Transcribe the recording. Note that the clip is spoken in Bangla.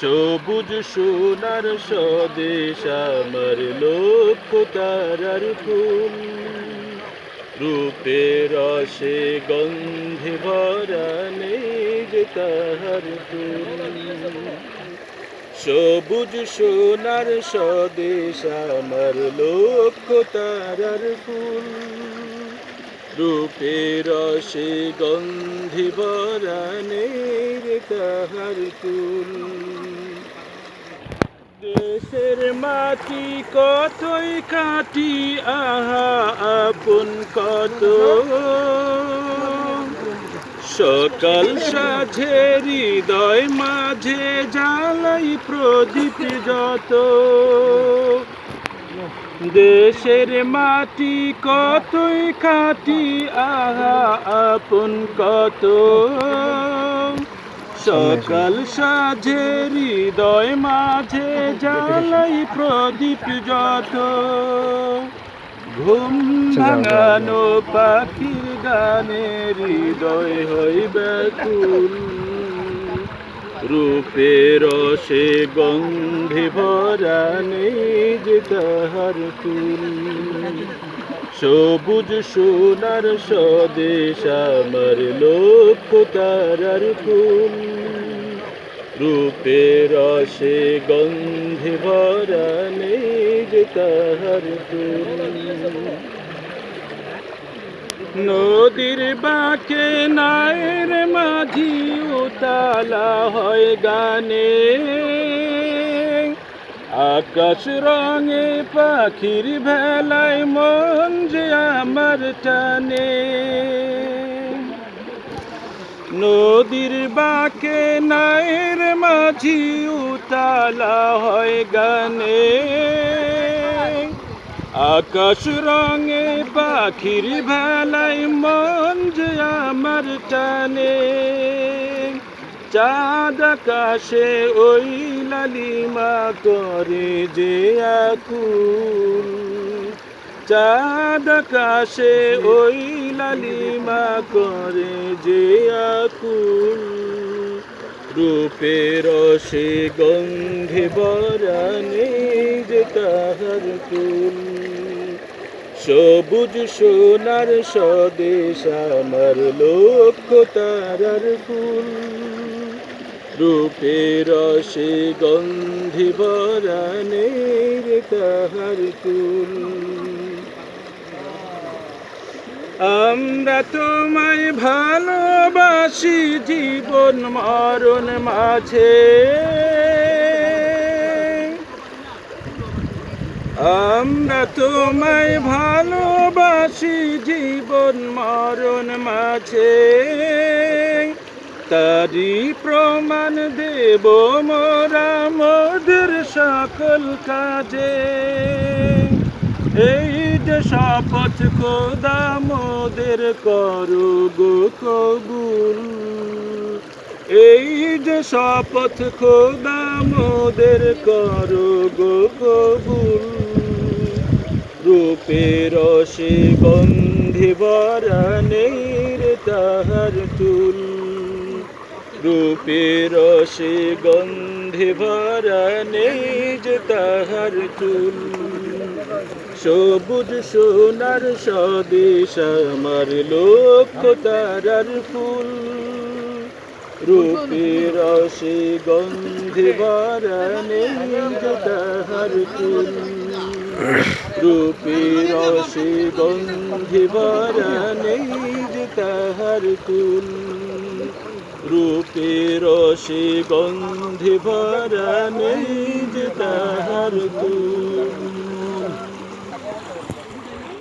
সবুজ সোনার স্বদেশ, আমার লক্ষ্য তারার ফুল। রূপে রসে গন্ধে ভরা নেই যে তাহার ফুল। সবুজ সোনার স্বদেশ, আমার লক্ষ্য তারার ফুল। রূপে রসে গন্ধি বরানের তাহার কুল দেশের মাটি কতই কাটি, আহা, আপন কত। সকাল সাঝে হৃদয় মাঝে জ্বালাই প্রদীপ যত। দেশের মাটি কতই কাটি, আহা, আপন কত। সকাল সাঝে হৃদয় মাঝে জ্বালাই প্রদীপ যত। ঘুম ভাঙানো পাখির গানে হৃদয় হই ব্যাকুল রূপে রসে গন্ধে ভরা নেই তাহার ফুল। সবুজ সোনার স্বদেশ আমার লক্ষ্য তারার ফুল। রূপে রসে গন্ধে ভরা যে তাহার নদীর বাঁকে নায়ের মাঝি উতালা হয় গানে। আকাশ রঙে পাখির ভেলায় মন যে আমার টানে। নদীর বাঁকে নায়ের মাঝি উতালা হয় গানে। আকাশ রঙে পাখির ভেলায় মন যে আমার টানে। চাঁদ আকাশে ওই লালিমা করে যে আকুল। চাঁদ আকাশে ওই লালিমা করে যে আকুল। রূপে রসে গন্ধে বরানে যে তাহার ফুল সবুজ সোনার স্বদেশ আমার লক্ষ্য তারার ফুল। রূপে রসে গন্ধে বরানে তাহার ফুল আমরা তোমায় ভালোবাসি জীবন মরণ মাঝে। আমরা তোমায় ভালোবাসি জীবন মরণ মাঝে। তারি প্রমাণ দেব মোরা মোদের সকল কাজে। এই যে শপথ খোদা মোদের করো গো কবুল। এই যে শপথ খোদা মোদের করো গো কবুল। রূপে রসে গন্ধে বরানের তাহার তুল। রূপে রসে গন্ধে ভরানের তাহার তুল। সবুজ সোনার স্বদেশ, আমার লক্ষ্য তারার ফুল। রূপে রসে গন্ধে তাহার ফুল। রূপে রসে গন্ধে ভরানে তাহার ফুল। রূপে রসে গন্ধে ভরানে তাহার ফুল।